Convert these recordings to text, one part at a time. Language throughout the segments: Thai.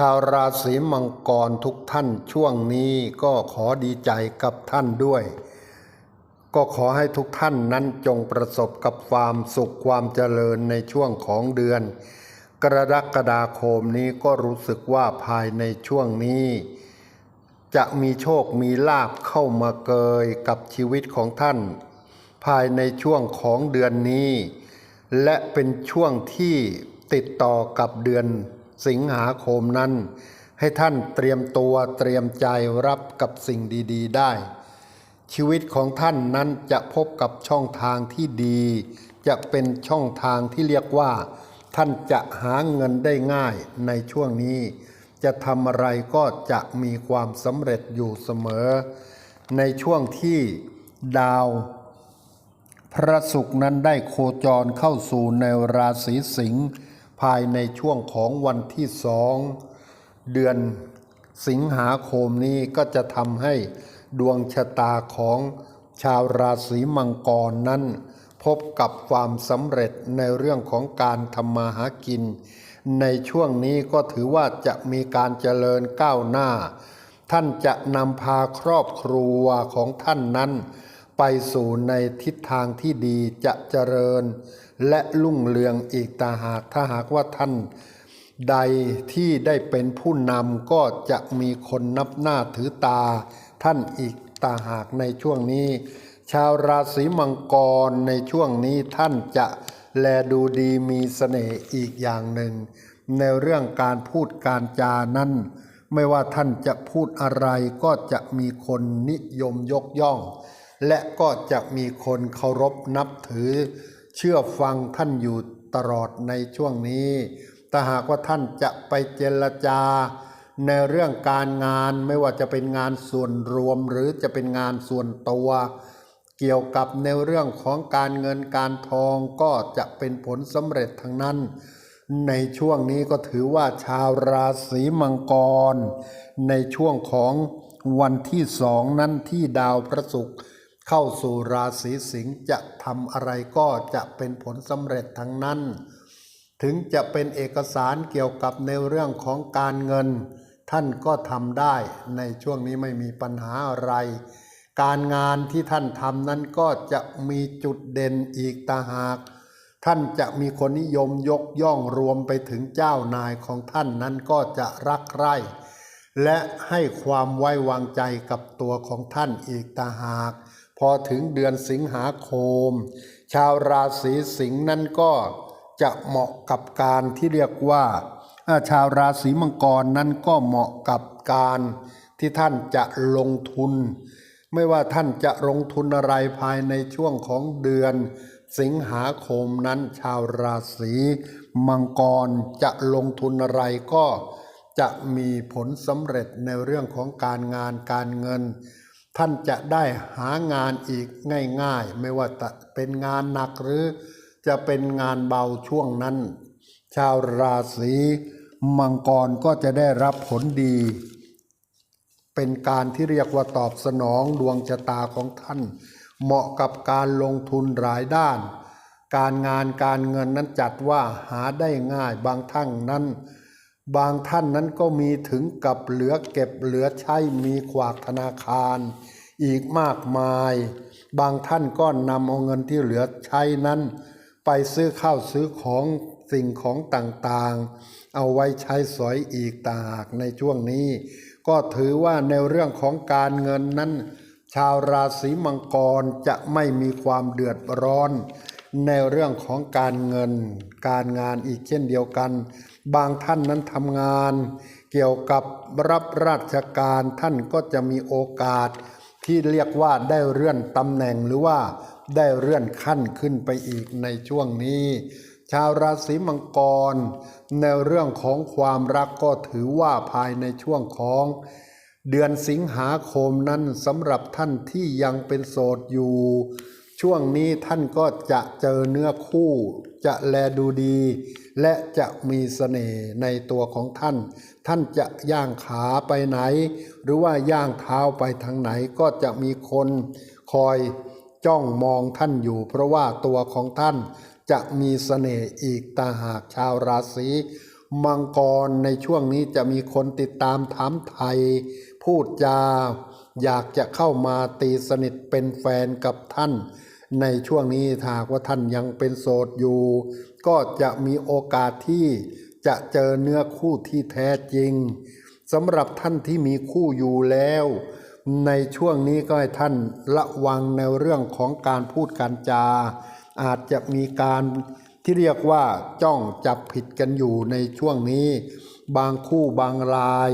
ชาวราศีมังกรทุกท่านช่วงนี้ก็ขอดีใจกับท่านด้วย ก็ขอให้ทุกท่านนั้นจงประสบกับความสุขความเจริญในช่วงของเดือน กรกฎาคมนี้ก็รู้สึกว่าภายในช่วงนี้ จะมีโชคมีลาบเข้ามาเกยกับชีวิตของท่าน ภายในช่วงของเดือนนี้ และเป็นช่วงที่ติดต่อกับเดือน สิงหาคมนั้น ให้ท่านเตรียมตัวเตรียมใจรับกับสิ่งดี ๆ ได้ ชีวิตของท่านนั้นจะพบกับช่องทางที่ดี จะเป็นช่องทางที่เรียกว่า ท่านจะหาเงินได้ง่ายในช่วงนี้ จะทำอะไรก็จะมีความสำเร็จอยู่เสมอ ในช่วงที่ดาวพระศุกร์นั้นได้โคจรเข้าสู่ในราศีสิงห์ ภายในช่วงของวันที่สองเดือนสิงหาคมนี้ก็จะทำให้ดวงชะตาของชาวราศีมังกรนั้น พบกับความสำเร็จในเรื่องของการทำมาหากิน ในช่วงนี้ก็ถือว่าจะมีการเจริญก้าวหน้า ท่านจะนำพาครอบครัวของท่านนั้น ไปสู่ในทิศทางที่ดีจะเจริญ และรุ่งเรืองอีกตาหากถ้าหากว่าท่าน ใดที่ได้เป็นผู้นำก็จะมีคนนับหน้าถือตา ท่านอีกตาหากในช่วงนี้ ชาวราศีมังกรในช่วงนี้ท่านจะแลดูดีมีเสน่ห์อีกอย่างหนึ่ง ในเรื่องการพูดการจานั้นไม่ว่าท่านจะพูดอะไรก็จะมีคนนิยมยกย่อง และก็จะมีคนเคารพนับถือ เชื่อฟังท่านอยู่ตลอดในช่วงนี้ถ้าหากว่าท่านจะไปเจรจา ในเรื่องการงานไม่ว่าจะเป็นงานส่วนรวมหรือจะเป็นงานส่วนตัว เกี่ยวกับในเรื่องของการเงินการทองก็จะเป็นผลสำเร็จทั้งนั้น ในช่วงนี้ก็ถือว่าชาวราศีมังกร ในช่วงของวันที่สองนั้นที่ดาวพระศุกร์ เข้าสู่ราศีสิงห์จะทำอะไรก็จะเป็นผลสำเร็จทั้งนั้น ถึงจะเป็นเอกสารเกี่ยวกับในเรื่องของการเงิน ท่านก็ทำได้ในช่วงนี้ไม่มีปัญหาอะไร การงานที่ท่านทำนั้นก็จะมีจุดเด่นอีกตาหาก ท่านจะมีคนนิยมยกย่องรวมไปถึงเจ้านายของท่านนั้นก็จะรักใคร่และให้ความไว้วางใจกับตัวของท่านอีกตาหาก พอถึงเดือนสิงหาคม ชาวราศีสิงห์นั้นก็จะเหมาะกับการที่เรียกว่าอ่า ชาวราศีมังกรนั้นก็เหมาะกับการที่ท่านจะลงทุน ไม่ว่าท่านจะลงทุนอะไรภายในช่วงของเดือน สิงหาคมนั้น ชาวราศีมังกรจะลงทุนอะไรก็จะมีผลสำเร็จในเรื่องของการงานการเงิน ท่านจะได้หางานอีกง่าย ๆ ไม่ว่าจะเป็นงานหนักหรือจะเป็นงานเบาช่วงนั้น ชาวราศีมังกรก็จะได้รับผลดี เป็นการที่เรียกว่าตอบสนองดวงชะตาของท่าน เหมาะกับการลงทุนหลายด้าน การงานการเงินนั้นจัดว่าหาได้ง่ายบางท่านนั้น บางท่านนั้นก็มีถึงกับเหลือเก็บเหลือใช้มีขวากธนาคาร อีกมากมาย บางท่านก็นำเอาเงินที่เหลือใช้นั้น ไปซื้อข้าวซื้อของสิ่งของต่างๆ เอาไว้ใช้สอยอีกต่างหากในช่วงนี้ ก็ถือว่าในเรื่องของการเงินนั้น ชาวราศีมังกรจะไม่มีความเดือดร้อน ในเรื่องของการเงิน การงานอีกเช่นเดียวกัน บางท่านนั้นทำงาน เกี่ยวกับรับราชการท่านก็จะมีโอกาส ที่เรียกว่าได้เลื่อนตำแหน่งหรือว่าได้เลื่อนขั้นขึ้นไปอีกในช่วงนี้ ชาวราศีมังกร ในเรื่องของความรักก็ถือว่าภายในช่วงของ เดือนสิงหาคมนั้นสำหรับท่านที่ยังเป็นโสดอยู่ ช่วงนี้ท่านก็จะเจอเนื้อคู่ จะแลดูดี และจะมีเสน่ห์ในตัวของท่าน ท่านจะย่างขาไปไหน หรือว่าย่างเท้าไปทางไหนก็จะมีคนคอยจ้องมองท่านอยู่ เพราะว่าตัวของท่านจะมีเสน่ห์อีกตาหากชาวราศีมังกรในช่วงนี้จะมีคนติดตามถามไทย พูดจา อยากจะเข้ามาตีสนิทเป็นแฟนกับท่าน ในช่วงนี้ถ้าหากว่าท่านยังเป็นโสดอยู่ ก็จะมีโอกาสที่จะเจอเนื้อคู่ที่แท้จริงสำหรับท่านที่มีคู่อยู่แล้ว ในช่วงนี้ก็ให้ท่านระวังในเรื่องของการพูดการจา อาจจะมีการที่เรียกว่าจ้องจับผิดกันอยู่ในช่วงนี้ บางคู่บางราย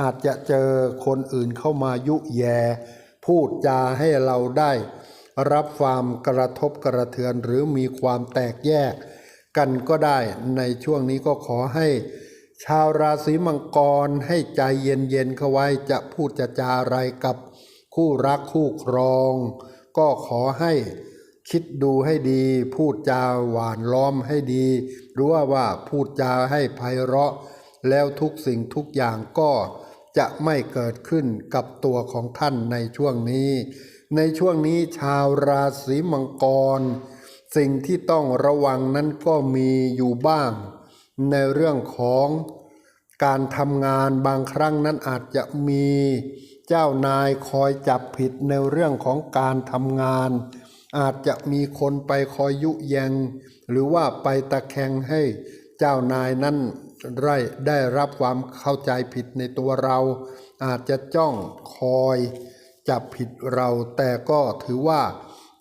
อาจจะเจอคนอื่นเข้ามายุแย่ พูดจาให้เราได้ รับความกระทบกระเทือนหรือมีความแตกแยกกันก็ได้ในช่วงนี้ก็ขอให้ ชาวราศีมังกรให้ใจเย็นๆเข้าไว้จะพูดจะจาอะไรกับคู่รักคู่ครอง ก็ขอให้คิดดูให้ดี พูดจาหวานล้อมให้ดีรู้ว่าว่าพูดจาให้ไพเราะ แล้วทุกสิ่งทุกอย่างก็จะไม่เกิดขึ้นกับตัวของท่านในช่วงนี้ ในช่วงนี้ชาวราศีมังกร สิ่งที่ต้องระวังนั้นก็มีอยู่บ้าง ในเรื่องของการทำงานบางครั้งนั้นอาจจะมีเจ้านายคอยจับผิดในเรื่องของการทำงาน อาจจะมีคนไปคอยยุแยง หรือว่าไปตะแคงให้เจ้านายนั้นได้ได้รับความเข้าใจผิดในตัวเรา อาจจะจ้องคอย จับผิดเราแต่ก็ถือว่า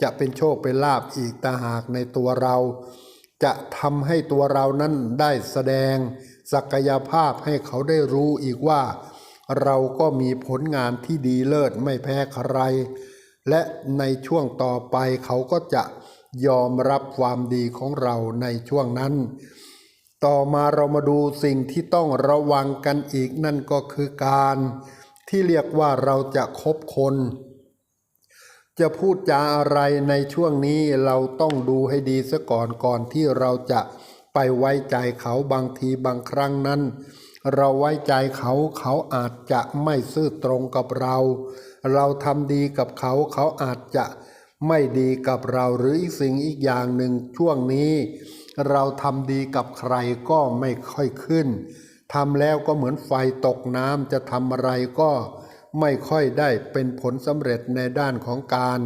จะเป็นโชคเป็นลาบอีกตาหากในตัวเรา จะทำให้ตัวเรานั้นได้แสดง ศักยภาพให้เขาได้รู้อีกว่า เราก็มีผลงานที่ดีเลิศไม่แพ้ใคร และในช่วงต่อไปเขาก็จะยอมรับความดีของเราในช่วงนั้น ต่อมาเรามาดูสิ่งที่ต้องระวังกันอีกนั่นก็คือการ ที่เรียกว่าเราจะคบคน จะพูดจาอะไรในช่วงนี้เราต้องดูให้ดีซะก่อนก่อนที่เราจะไปไว้ใจเขาบางทีบางครั้งนั้น เราไว้ใจเขาเขาอาจจะไม่ซื่อตรงกับเรา เราทำดีกับเขาเขาอาจจะไม่ดีกับเราหรืออีกสิ่งอีกอย่างหนึ่งช่วงนี้ เราทำดีกับใครก็ไม่ค่อยขึ้น ทำแล้วก็เหมือนไฟตกน้ำจะทำอะไรก็ไม่ค่อยได้เป็นผลสำเร็จในด้านของการ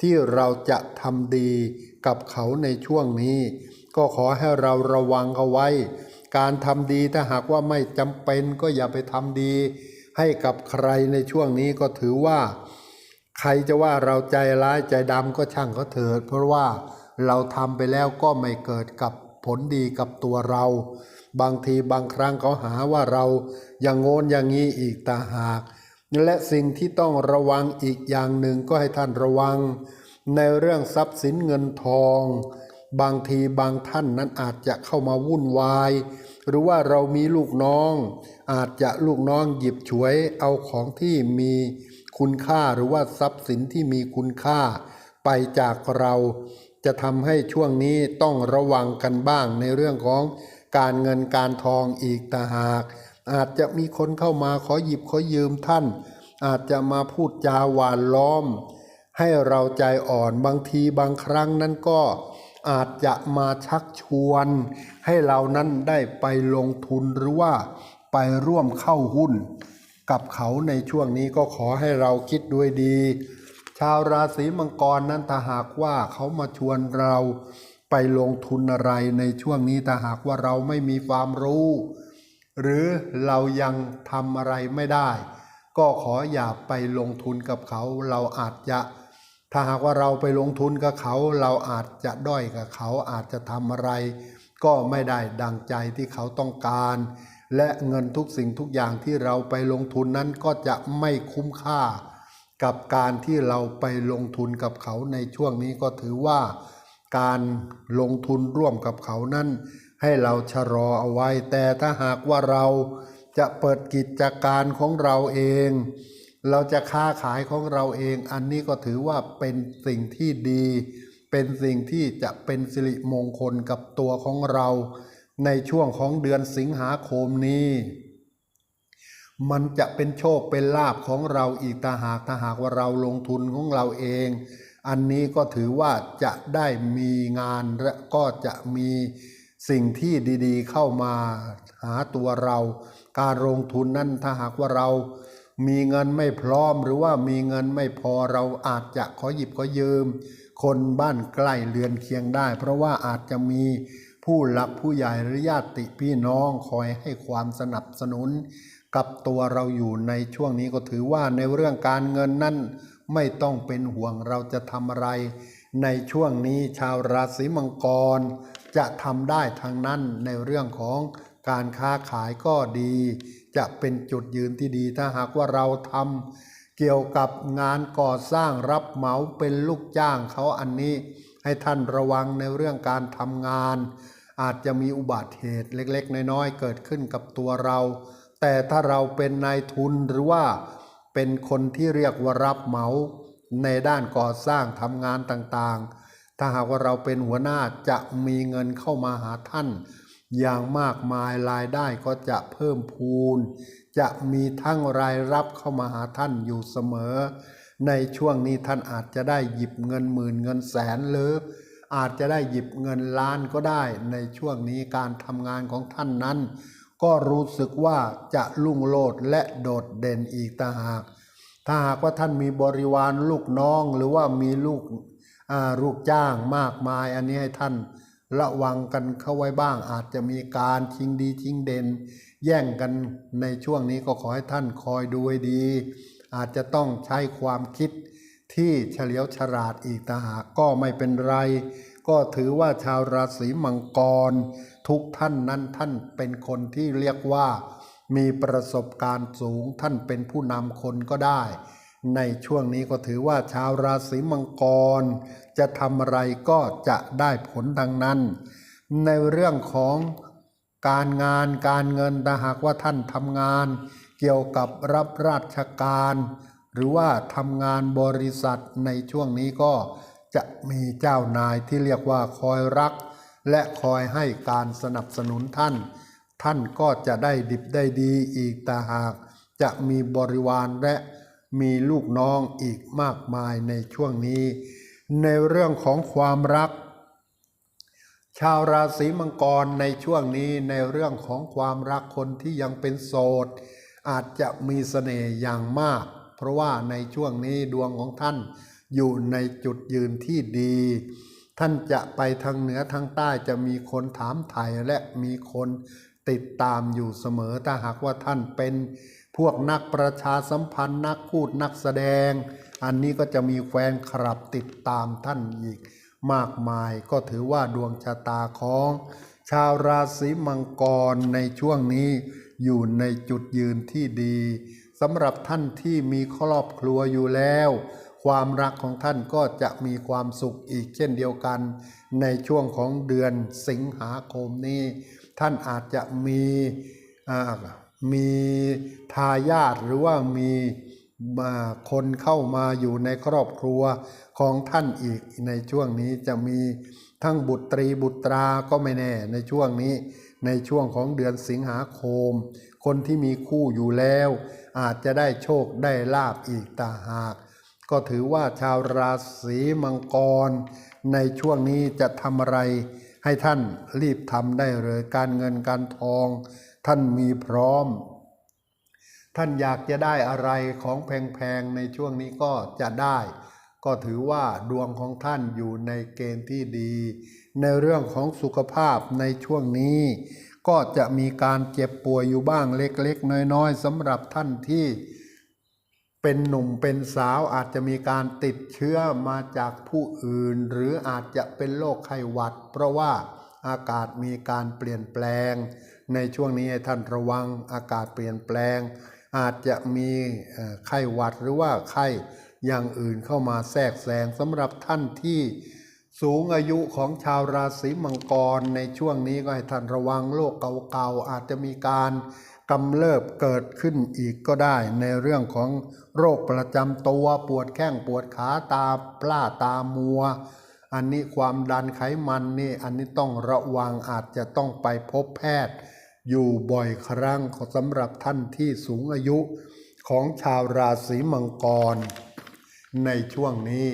ที่เราจะทำดีกับเขาในช่วงนี้ ก็ขอให้เราระวังเอาไว้ การทำดีถ้าหากว่าไม่จำเป็นก็อย่าไปทำดี ให้กับใครในช่วงนี้ก็ถือว่า ใครจะว่าเราใจร้ายใจดำก็ช่างเขาเถิด เพราะว่าเราทำไปแล้วก็ไม่เกิดกับผลดีกับตัวเรา บางทีบางครั้งเขาหาว่าเราอย่างโงนอย่างนี้อีกตาหาก และสิ่งที่ต้องระวังอีกอย่างหนึ่งก็ให้ท่านระวัง ในเรื่องทรัพย์สินเงินทอง บางทีบางท่านนั้นอาจจะเข้ามาวุ่นวาย หรือว่าเรามีลูกน้อง อาจจะลูกน้องหยิบฉวยเอาของที่มีคุณค่าหรือว่าทรัพย์สินที่มีคุณค่า ไปจากเราจะทำให้ช่วงนี้ต้องระวังกันบ้างในเรื่องของ การเงินการทองอีกต่างหาก อาจจะมีคนเข้ามาขอหยิบขอยืมท่าน อาจจะมาพูดจาหวานล้อม ให้เราใจอ่อนบางทีบางครั้งนั้นก็อาจจะมาชักชวน ให้เรานั้นได้ไปลงทุนหรือว่าไปร่วมเข้าหุ้น กับเขาในช่วงนี้ก็ขอให้เราคิดด้วยดี ชาวราศีมังกรนั้นถ้าหากว่าเขามาชวนเรา ไปลงทุนอะไรในช่วงนี้ถ้าหากว่าเราไม่มีความรู้ หรือเรายังทำอะไรไม่ได้ ก็ขออย่าไปลงทุนกับเขาเราอาจจะ ถ้าหากว่าเราไปลงทุนกับเขา เราอาจจะด้อยกับเขาอาจจะทำอะไร ก็ไม่ได้ดังใจที่เขาต้องการ และเงินทุกสิ่งทุกอย่างที่เราไปลงทุนนั้นก็จะไม่คุ้มค่า กับการที่เราไปลงทุนกับเขาในช่วงนี้ก็ถือว่า การลงทุนร่วมกับเขานั้น ให้เราชะลอเอาไว้แต่ถ้าหากว่าเราจะเปิดกิจการของเราเอง เราจะค้าขายของเราเอง อันนี้ก็ถือว่าเป็นสิ่งที่ดี เป็นสิ่งที่จะเป็นสิริมงคลกับตัวของเรา ในช่วงของเดือนสิงหาคมนี้ มันจะเป็นโชคเป็นลาบของเราอีกตาหากถ้าหากว่าเราลงทุนของเราเอง อันนี้ก็ถือว่าจะได้มีงานและก็จะมีสิ่งที่ดีๆ เข้ามาหาตัวเรา การลงทุนนั้นถ้าหากว่าเรามีเงินไม่พร้อมหรือว่ามีเงินไม่พอเราอาจจะขอหยิบขอยืม คนบ้านใกล้เรือนเคียงได้ เพราะว่าอาจจะมีผู้หลักผู้ใหญ่หรือญาติพี่น้องคอยให้ความสนับสนุน กับตัวเราอยู่ในช่วงนี้ก็ถือว่าในเรื่องการเงินนั้น ไม่ต้องเป็นห่วงเราจะทำอะไร ในช่วงนี้ชาวราศีมังกร จะทำได้ทางนั้นในเรื่องของการค้าขายก็ดี จะเป็นจุดยืนที่ดีถ้าหากว่าเราทำเกี่ยวกับงานก่อสร้างรับเหมาเป็นลูกจ้างเขาอันนี้ ให้ท่านระวังในเรื่องการทำงาน อาจจะมีอุบัติเหตุเล็กๆ น้อยๆเกิดขึ้นกับตัวเรา แต่ถ้าเราเป็นนายทุนหรือว่า เป็นคนที่เรียกว่ารับเหมาในด้านก่อสร้างทำงานต่างๆ ถ้าหากว่าเราเป็นหัวหน้าจะมีเงินเข้ามาหาท่าน อย่างมากมายรายได้ก็จะเพิ่มพูน จะมีทั้งรายรับเข้ามาหาท่านอยู่เสมอ ในช่วงนี้ท่านอาจจะได้หยิบเงินหมื่นเงินแสนหรืออาจจะได้หยิบเงินล้านก็ได้ในช่วงนี้การทำงานของท่านนั้น ก็รู้สึกว่าจะลุ่งโลดและโดดเด่นอีกต่างหาก ถ้าหากว่าท่านมีบริวารลูกน้องหรือว่ามีลูกลูกจ้างมากมาย อันนี้ให้ท่านระวังกันเข้าไว้บ้าง อาจจะมีการชิงดีชิงเด่น แย่งกันในช่วงนี้ก็ขอให้ท่านคอยดูให้ดี อาจจะต้องใช้ความคิดที่เฉลียวฉลาดอีกต่างหากก็ไม่เป็นไร ก็ถือว่าชาวราศีมังกร ทุกท่านนั้นท่านเป็นคนที่เรียกว่า มีประสบการณ์สูงท่านเป็นผู้นำคนก็ได้ ในช่วงนี้ก็ถือว่าชาวราศีมังกร จะทำอะไรก็จะได้ผลดังนั้น ในเรื่องของการงานการเงินถ้าหากว่าท่านทำงาน เกี่ยวกับรับราชการ หรือว่าทำงานบริษัทในช่วงนี้ก็ จะมีเจ้านายที่เรียกว่าคอยรัก และคอยให้การสนับสนุนท่าน ท่านก็จะได้ดิบได้ดีอีกต่าหาก จะมีบริวารและมีลูกน้องอีกมากมายในช่วงนี้ ในเรื่องของความรัก ชาวราศีมังกรในช่วงนี้ในเรื่องของความรักคนที่ยังเป็นโสด อาจจะมีเสน่ห์อย่างมาก เพราะว่าในช่วงนี้ดวงของท่าน อยู่ในจุดยืนที่ดี ท่านจะไปทางเหนือทางใต้จะมีคนถามไถ่และมีคนติดตามอยู่เสมอถ้าหากว่าท่านเป็นพวกนักประชาสัมพันธ์นักพูดนักแสดง อันนี้ก็จะมีแฟนคลับติดตามท่านอีก มากมายก็ถือว่าดวงชะตาของ ชาวราศีมังกรในช่วงนี้อยู่ในจุดยืนที่ดีสำหรับท่านที่มีครอบครัวอยู่แล้ว ความรักของท่านก็จะมีความสุขอีกเช่นเดียวกัน ในช่วงของเดือนสิงหาคมนี้ ท่านอาจจะมีมีทายาทหรือว่ามีคนเข้ามาอยู่ในครอบครัวของท่านอีกในช่วงนี้จะมีทั้งบุตรีบุตราก็ไม่แน่ในช่วงนี้ ในช่วงของเดือนสิงหาคม คนที่มีคู่อยู่แล้ว อาจจะได้โชคได้ลาบอีกต่างหาก ก็ถือว่าชาวราศีมังกร ในช่วงนี้จะทำอะไร ให้ท่านรีบทำได้เลยการเงินการทอง ท่านมีพร้อม ท่านอยากจะได้อะไรของแพงๆในช่วงนี้ก็จะได้ ก็ถือว่าดวงของท่านอยู่ในเกณฑ์ที่ดี ในเรื่องของสุขภาพในช่วงนี้ ก็จะมีการเจ็บป่วยอยู่บ้างเล็กๆ น้อยๆสำหรับท่านที่ เป็นหนุ่มเป็นสาวอาจจะมีการติดเชื้อมาจากผู้อื่น หรืออาจจะเป็นโรคไข้หวัด เพราะว่าอากาศมีการเปลี่ยนแปลง ในช่วงนี้ให้ท่านระวังอากาศเปลี่ยนแปลง อาจจะมีไข้หวัดหรือว่าไข้อย่างอื่นเข้ามาแทรกแซงสำหรับท่านที่สูงอายุของชาวราศีมังกรในช่วงนี้ก็ให้ท่านระวังโรคเก่าๆอาจจะมีการ กำเริบเกิดขึ้นอีกก็ได้ในเรื่องของโรคประจำตัวปวดแข้งปวดขาตาปล้าตามัว อันนี้ความดันไขมันนี่อันนี้ต้องระวังอาจจะต้องไปพบแพทย์ อยู่บ่อยครั้งสำหรับท่านที่สูงอายุของชาวราศีมังกร ในช่วงนี้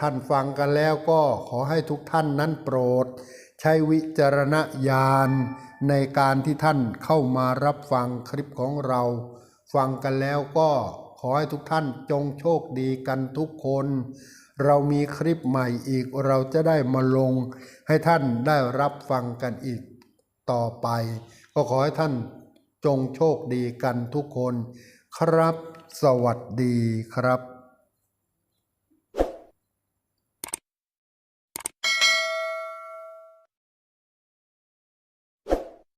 ท่านฟังกันแล้วก็ขอให้ทุกท่านนั้นโปรด ใช้วิจารณญาณในการที่ท่านเข้ามารับฟังคลิปของเรา ฟังกันแล้วก็ขอให้ทุกท่านจงโชคดีกันทุกคน เรามีคลิปใหม่อีกเราจะได้มาลง ให้ท่านได้รับฟังกันอีกต่อไป ก็ขอให้ท่านจงโชคดีกันทุกคน ครับ สวัสดีครับ